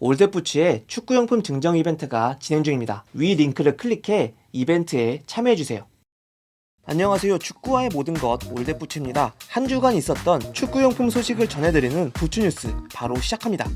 올드부츠의 축구용품 증정 이벤트가 진행 중입니다. 위 링크를 클릭해 이벤트에 참여해주세요. 안녕하세요. 축구와의 모든 것 올드부츠입니다. 한 주간 있었던 축구용품 소식을 전해드리는 부츠뉴스 바로 시작합니다.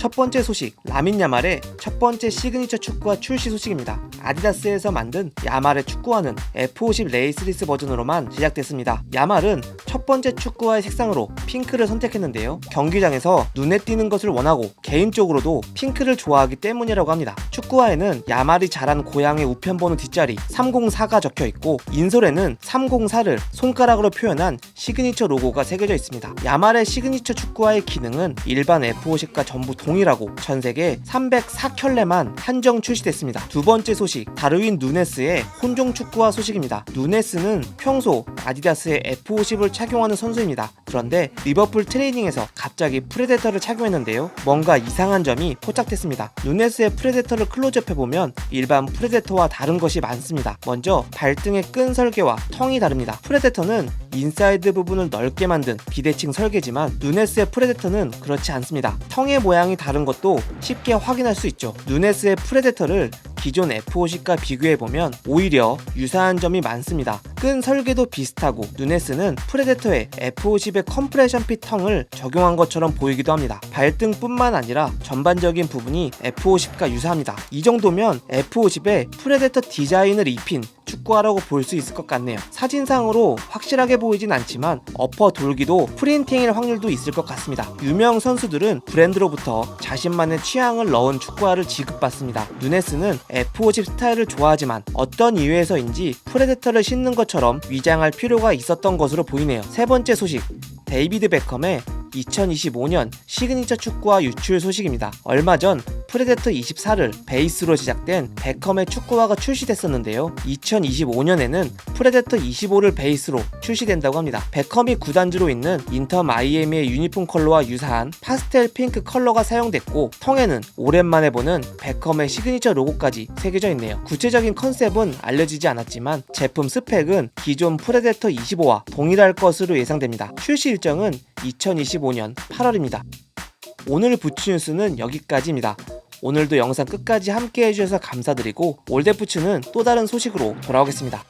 첫 번째 소식, 라민 야말의 첫 번째 시그니처 축구화 출시 소식입니다. 아디다스에서 만든 야말의 축구화는 F50 레이스리스 버전으로만 제작됐습니다. 야말은 첫 번째 축구화의 색상으로 핑크를 선택했는데요. 경기장에서 눈에 띄는 것을 원하고 개인적으로도 핑크를 좋아하기 때문이라고 합니다. 축구화에는 야말이 자란 고향의 우편번호 뒷자리 304가 적혀 있고 인솔에는 304를 손가락으로 표현한 시그니처 로고가 새겨져 있습니다. 야말의 시그니처 축구화의 기능은 일반 F50과 전부 동 일하고 전 세계 304켤레만 한정 출시됐습니다. 두 번째 소식, 다르윈 누네스의 혼종 축구화 소식입니다. 누네스는 평소 아디다스의 F50을 착용하는 선수입니다. 그런데 리버풀 트레이닝에서 갑자기 프레데터를 착용했는데요. 뭔가 이상한 점이 포착됐습니다. 누네스의 프레데터를 클로즈업해보면 일반 프레데터와 다른 것이 많습니다. 먼저 발등의 끈 설계와 텅이 다릅니다. 프레데터는 인사이드 부분을 넓게 만든 비대칭 설계지만 누네스의 프레데터는 그렇지 않습니다. 텅의 모양이 다른 것도 쉽게 확인할 수 있죠. 누네스의 프레데터를 기존 F50과 비교해보면 오히려 유사한 점이 많습니다. 끈 설계도 비슷하고 누네스는 프레데터에 F50의 컴프레션 핏 텅을 적용한 것처럼 보이기도 합니다. 발등뿐만 아니라 전반적인 부분이 F50과 유사합니다. 이 정도면 F50에 프레데터 디자인을 입힌 축구화라고 볼 수 있을 것 같네요. 사진상으로 확실하게 보이진 않지만 어퍼 돌기도 프린팅일 확률도 있을 것 같습니다. 유명 선수들은 브랜드로부터 자신만의 취향을 넣은 축구화를 지급받습니다. 누네스는 F50 스타일을 좋아하지만 어떤 이유에서인지 프레데터를 신는 것처럼 위장할 필요가 있었던 것으로 보이네요. 세 번째 소식. 데이비드 베컴의 2025년 시그니처 축구화 유출 소식입니다. 얼마 전 프레데터 24를 베이스로 제작된 베컴의 축구화가 출시됐었는데요. 2025년에는 프레데터 25를 베이스로 출시된다고 합니다. 베컴이 구단주로 있는 인터 마이애미의 유니폼 컬러와 유사한 파스텔 핑크 컬러가 사용됐고 텅에는 오랜만에 보는 베컴의 시그니처 로고까지 새겨져 있네요. 구체적인 컨셉은 알려지지 않았지만 제품 스펙은 기존 프레데터 25와 동일할 것으로 예상됩니다. 출시 일정은 2025년 8월입니다. 오늘 부츠 뉴스는 여기까지입니다. 오늘도 영상 끝까지 함께 해주셔서 감사드리고 올데부츠는 또 다른 소식으로 돌아오겠습니다.